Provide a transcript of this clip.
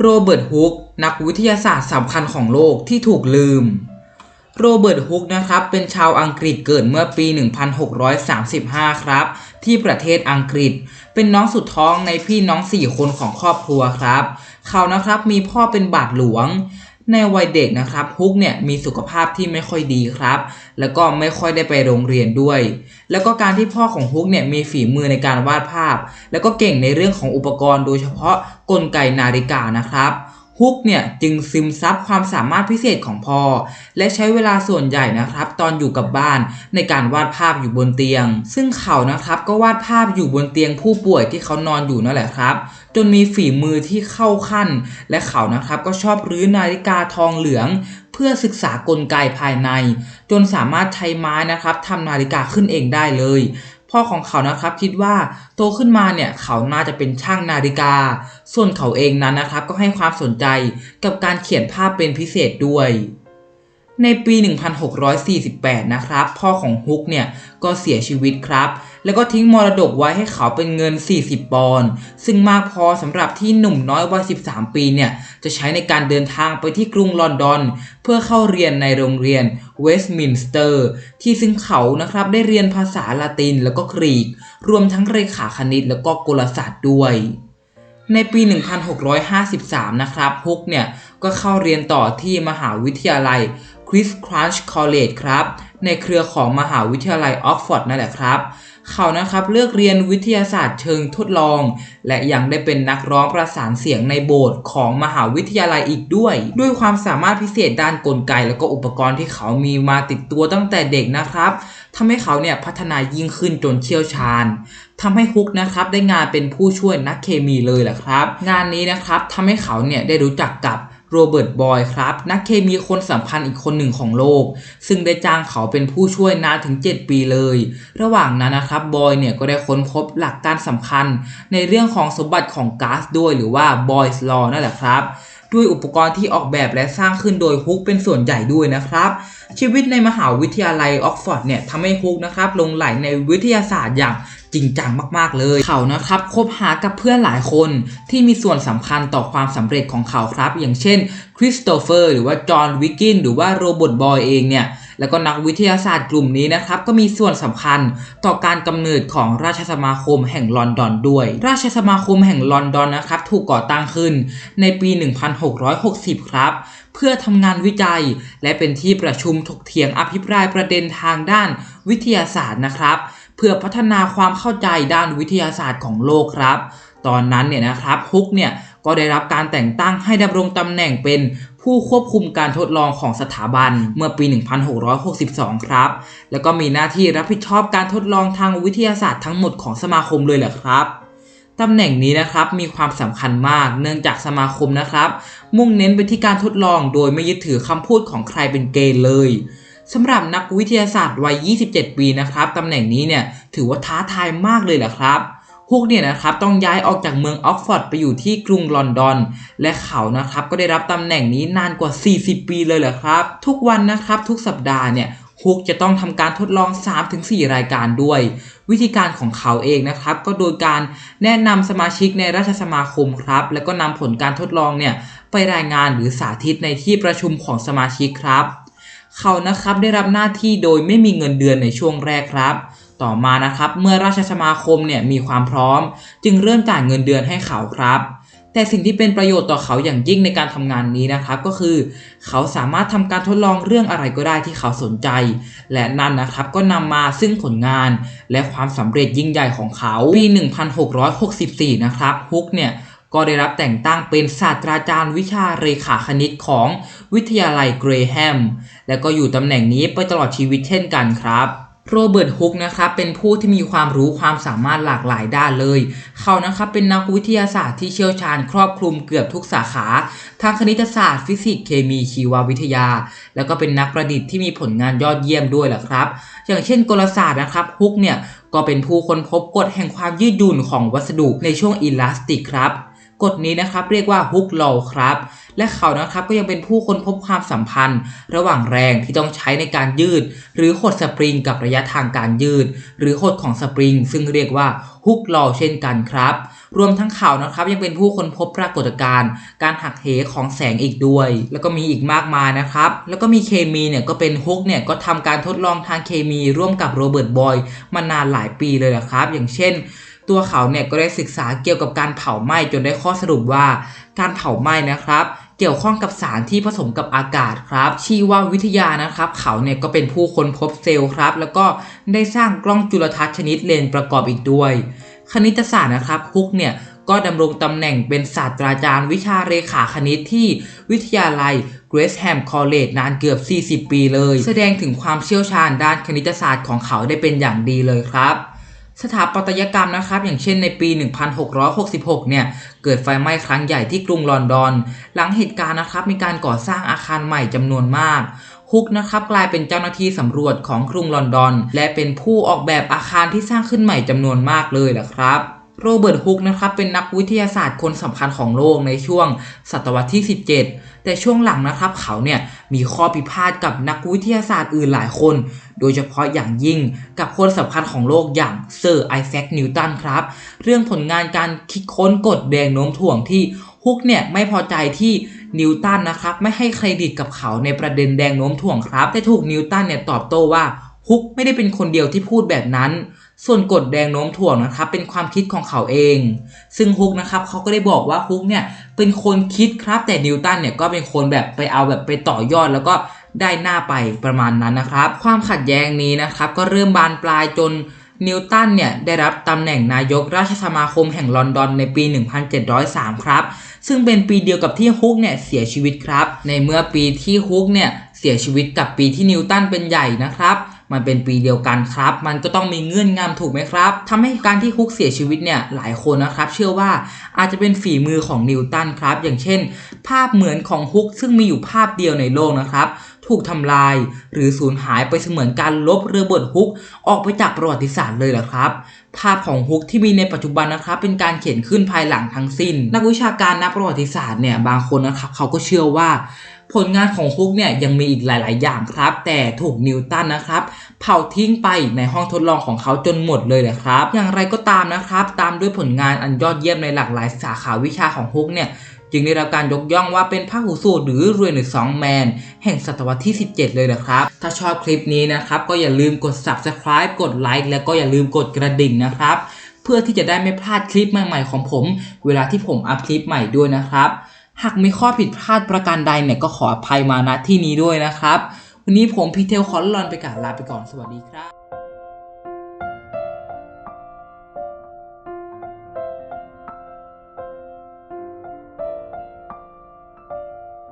โรเบิร์ตฮุกนักวิทยาศาสตร์สำคัญของโลกที่ถูกลืม โรเบิร์ตฮุกนะครับเป็นชาวอังกฤษเกิดเมื่อปี 1635 ครับ ที่ประเทศอังกฤษ เป็นน้องสุดท้องในพี่น้อง 4 คนของครอบครัวครับ เขานะครับมีพ่อเป็นบาทหลวง ในวัยเด็กนะครับฮุกเนี่ยมีสุขภาพที่ไม่ค่อยดีครับ แล้วก็ไม่ค่อยได้ไปโรงเรียนด้วย แล้วก็การที่พ่อของฮุกเนี่ยมีฝีมือในการวาดภาพ แล้วก็เก่งในเรื่องของอุปกรณ์โดยเฉพาะกลไกนาฬิกานะครับ ฮุกเนี่ยจึงซึมซับความสามารถพิเศษของพ่อและใช้เวลาส่วนใหญ่นะครับ ตอนอยู่กับบ้านในการวาดภาพอยู่บนเตียง ซึ่งเขานะครับก็วาดภาพอยู่บนเตียงผู้ป่วยที่เขานอนอยู่นั่นแหละครับ จนมีฝีมือที่เข้าขั้น และเขานะครับก็ชอบรื้อนาฬิกาทองเหลือง เพื่อศึกษากลไกภายใน จนสามารถใช้ไม้นะครับทำนาฬิกาขึ้นเองได้เลย พ่อของเขานะครับคิดว่าโตขึ้นมาเนี่ยเขาน่าจะเป็นช่างนาฬิกา ส่วนเขาเองนั้นนะครับก็ให้ความสนใจกับการเขียนภาพเป็นพิเศษด้วย ในปี 1648 นะครับ พ่อของฮุกเนี่ยก็เสียชีวิตครับ แล้วก็ทิ้งมรดกไว้ให้เขาเป็นเงิน 40 ปอนด์ซึ่งมากพอสำหรับที่หนุ่มน้อยวัย 13 ปีเนี่ยจะใช้ในการเดินทางไปที่กรุงลอนดอน เพื่อเข้าเรียนในโรงเรียนเวสต์มินสเตอร์ ที่ซึ่งเขานะครับได้เรียนภาษาละตินแล้วก็กรีก รวมทั้งเรขาคณิตแล้วก็กลศาสตร์ด้วยในปี 1653 นะครับ ฮุกเนี่ย ก็เข้าเรียนต่อที่มหาวิทยาลัย Christ Church College ครับ ในเครือของมหาวิทยาลัยออกฟอร์ดนั่นแหละครับ เขานะครับเลือกเรียนวิทยาศาสตร์เชิงทดลอง และยังได้เป็นนักร้องประสานเสียงในโบสถ์ของมหาวิทยาลัยอีกด้วย ด้วยความสามารถพิเศษด้านกลไก และก็อุปกรณ์ที่เขามีมาติดตัวตั้งแต่เด็กนะครับทำให้เขาเนี่ยพัฒนายิ่งขึ้นจนเชี่ยวชาญทำให้ฮุกนะครับได้งานเป็นผู้ช่วยนักเคมีเลยแหละครับ งานนี้นะครับทำให้เขาเนี่ยได้รู้จักกับ โรเบิร์ตบอยครับ นักเคมีคนสำคัญอีกคนหนึ่งของโลก ซึ่งได้จ้างเขาเป็นผู้ช่วยนานถึง 7 ปีเลย ระหว่างนั้นนะครับบอยเนี่ยก็ได้ค้นพบหลักการสำคัญ ในเรื่องของสมบัติของก๊าซด้วยหรือว่าบอยส์ลอนั่นแหละครับ ด้วยอุปกรณ์ที่ออกแบบและสร้างขึ้นโดยฮุกเป็นส่วนใหญ่ด้วยนะครับ ชีวิตในมหาวิทยาลัยออกฟอร์ดเนี่ยทำให้ฮุกนะครับลงไหลในวิทยาศาสตร์อย่างจริงจังมาก ๆ เลย เขานะครับคบหากับเพื่อนหลายคนที่มีส่วนสำคัญต่อความสำเร็จของเขาครับ อย่างเช่นคริสโตเฟอร์หรือว่าจอห์นวิกกินหรือว่าโรบอทบอยเองเนี่ย แล้วก็นักวิทยาศาสตร์กลุ่มนี้นะครับก็มีส่วนสำคัญต่อการกำเนิดของราชสมาคมแห่งลอนดอนด้วย ราชสมาคมแห่งลอนดอนนะครับถูกก่อตั้งขึ้นในปี 1660 ครับ เพื่อทำงานวิจัย และเป็นที่ประชุมถกเถียงอภิปรายประเด็นทางด้านวิทยาศาสตร์นะครับ เพื่อพัฒนาความเข้าใจด้านวิทยาศาสตร์ของโลกครับ ตอนนั้นเนี่ยนะครับฮุกเนี่ย ก็ได้รับการแต่งตั้งให้ดำรงตำแหน่งเป็นผู้ควบคุมการทดลองของสถาบันเมื่อปี 1662 ครับ แล้วก็มีหน้าที่รับผิดชอบการทดลองทางวิทยาศาสตร์ทั้งหมดของสมาคมเลยแหละครับตำแหน่งนี้นะครับมีความสำคัญมากเนื่องจากสมาคมนะครับ มุ่งเน้นไปที่การทดลองโดยไม่ยึดถือคำพูดของใครเป็นเกณฑ์เลยสำหรับนักวิทยาศาสตร์วัย 27 ปีนะครับตำแหน่งนี้เนี่ยถือว่าท้าทายมากเลยแหละครับ ฮุกเนี่ยนะครับต้องย้ายออกจากเมืองออกฟอร์ดไปอยู่ที่กรุงลอนดอน และเขานะครับก็ได้รับตำแหน่งนี้นานกว่า 40 ปีเลยแหละครับ ทุกวันนะครับทุกสัปดาห์เนี่ยฮุกจะต้องทำการทดลอง 3-4 รายการด้วย วิธีการของเขาเองนะครับ ก็โดยการแนะนำสมาชิกในราชสมาคมครับ แล้วก็นำผลการทดลองเนี่ยไปรายงานหรือสาธิตในที่ประชุมของสมาชิกครับ เขานะครับได้รับหน้าที่โดยไม่มีเงินเดือนในช่วงแรกครับ ต่อมานะครับ เมื่อราชสมาคมเนี่ยมีความพร้อม จึงเริ่มจ่ายเงินเดือนให้เขาครับ แต่สิ่งที่เป็นประโยชน์ต่อเขาอย่างยิ่งในการทำงานนี้นะครับ ก็คือ เขาสามารถทำการทดลองเรื่องอะไรก็ได้ที่เขาสนใจ และนั่นนะครับก็นำมาซึ่งผลงาน และความสำเร็จยิ่งใหญ่ของเขาปี1664 นะครับฮุกเนี่ยก็ได้รับแต่งตั้งเป็นศาสตราจารย์วิชาเรขาคณิตของวิทยาลัยเกรแฮม และก็อยู่ตำแหน่งนี้ไปตลอดชีวิตเช่นกันครับ โรเบิร์ตฮุกนะครับเป็นผู้ที่มีความรู้ความสามารถหลากหลายด้านเลย เขานะครับเป็นนักวิทยาศาสตร์ที่เชี่ยวชาญครอบคลุมเกือบทุกสาขา ทางคณิตศาสตร์ ฟิสิกส์เคมีชีววิทยา แล้วก็เป็นนักประดิษฐ์ที่มีผลงานยอดเยี่ยมด้วยแหละครับ อย่างเช่นกลศาสตร์นะครับฮุกเนี่ยก็เป็นผู้ค้นพบกฎแห่งความยืดหยุ่นของวัสดุในช่วงอิลาสติกครับกฎนี้นะครับเรียกว่าฮุกลอครับ และเขานะครับก็ยังเป็นผู้ค้นพบความสัมพันธ์ ระหว่างแรงที่ต้องใช้ในการยืด หรือขดสปริงกับระยะทางการยืด หรือขดของสปริง ซึ่งเรียกว่าฮุกลอเช่นกันครับ รวมทั้งเขานะครับยังเป็นผู้ค้นพบปรากฏการณ์การหักเหของแสงอีกด้วย แล้วก็มีอีกมากมายนะครับ แล้วก็มีเคมีเนี่ยก็เป็นฮุกเนี่ยก็ทำการทดลองทางเคมีร่วมกับโรเบิร์ตบอยมานานหลายปีเลยนะครับ อย่างเช่นตัวเขาเนี่ยก็ได้ศึกษาเกี่ยวกับการเผาไหม้จนได้ข้อสรุปว่า การเผาไหม้นะครับ เกี่ยวข้องกับสารที่ผสมกับอากาศครับ ชีววิทยานะครับ เขาเนี่ยก็เป็นผู้ค้นพบเซลล์ครับ แล้วก็ได้สร้างกล้องจุลทรรศน์ชนิดเลนส์ประกอบอีกด้วย คณิตศาสตร์นะครับฮุกเนี่ยก็ดำรงตำแหน่งเป็นศาสตราจารย์วิชาเรขาคณิตที่วิทยาลัย Gresham College นานเกือบ 40 ปีเลย แสดงถึงความเชี่ยวชาญด้านคณิตศาสตร์ของเขาได้เป็นอย่างดีเลยครับ สถาปัตยกรรมนะครับ อย่างเช่นในปี 1666 เนี่ย เกิดไฟไหม้ครั้งใหญ่ที่กรุงลอนดอน หลังเหตุการณ์นะครับมีการก่อสร้างอาคารใหม่จำนวนมากฮุกนะครับกลายเป็นเจ้าหน้าที่สำรวจของกรุงลอนดอน และเป็นผู้ออกแบบอาคารที่สร้างขึ้นใหม่จำนวนมากเลยแหละครับ โรเบิร์ตฮุกนะครับเป็นนักวิทยาศาสตร์คนสำคัญของโลกในช่วงศตวรรษที่ 17 แต่ช่วงหลังนะครับเขาเนี่ยมีข้อพิพาทกับนักวิทยาศาสตร์อื่นหลายคน โดยเฉพาะอย่างยิ่งกับคนสำคัญของโลกอย่างเซอร์ไอแซคนิวตันครับ เรื่องผลงานการคิดค้นกฎแรงโน้มถ่วงที่ฮุกเนี่ยไม่พอใจที่นิวตันนะครับไม่ให้เครดิตกับเขาในประเด็นแรงโน้มถ่วงครับ แต่ถูกนิวตันเนี่ยตอบโต้ว่าฮุกไม่ได้เป็นคนเดียวที่พูดแบบนั้น ส่วนกฎแรงโน้มถ่วงนะครับเป็นความคิดของเขาเอง ซึ่งฮุกนะครับเขาก็ได้บอกว่าฮุกเนี่ยเป็นคนคิดครับแต่นิวตันเนี่ยก็เป็นคนแบบไปเอาแบบไปต่อยอดแล้วก็ได้หน้าไปประมาณนั้นนะครับ ความขัดแย้งนี้นะครับก็เริ่มบานปลายจนนิวตันเนี่ยได้รับตำแหน่งนายกราชสมาคมแห่งลอนดอนในปี 1703 ครับ ซึ่งเป็นปีเดียวกับที่ฮุกเนี่ยเสียชีวิตครับ ในเมื่อปีที่ฮุกเนี่ยเสียชีวิตกับปีที่นิวตันเป็นใหญ่นะครับ มันเป็นปีเดียวกันครับ มันก็ต้องมีเงื่อนงำถูกไหมครับทำให้การที่ฮุกเสียชีวิตเนี่ยหลายคนนะครับ เชื่อว่าอาจจะเป็นฝีมือของนิวตันครับ อย่างเช่น ภาพเหมือนของฮุกซึ่งมีอยู่ภาพเดียวในโลกนะครับ ถูกทำลาย หรือสูญหายไปเสมือนการลบเรือเบิดฮุกออกไปจากประวัติศาสตร์เลยเหรอครับภาพของฮุกที่มีในปัจจุบันนะครับ เป็นการเขียนขึ้นภายหลังทั้งสิ้น นักวิชาการนักประวัติศาสตร์เนี่ยบางคนนะครับเขาก็เชื่อว่า ผลงานของฮุกเนี่ยยังมีอีกหลาย ๆ อย่างครับ แต่ถูกนิวตันนะครับ เผาทิ้งไปในห้องทดลองของเขาจนหมดเลยแหละครับ อย่างไรก็ตามนะครับ ตามด้วยผลงานอันยอดเยี่ยมในหลากหลายสาขาวิชาของฮุกเนี่ยจึงได้รับการยกย่องว่าเป็นพระหูสูตรหรือเรวยหรือสองแมน แห่งศตวรรษที่ 17 เลยนะครับ ถ้าชอบคลิปนี้นะครับ ก็อย่าลืมกด subscribe กดไลค์แล้วก็อย่าลืมกดกระดิ่งนะครับ เพื่อที่จะได้ไม่พลาดคลิปใหม่ ๆ ของผม เวลาที่ผมอัพคลิปใหม่ด้วยนะครับ หากมีข้อผิดพลาดประการใดเนี่ยก็ขออภัยมาณที่นี้ด้วยนะครับ วันนี้ผมพีเทลคอนลอนไปก่อนลาไปก่อนสวัสดีครับ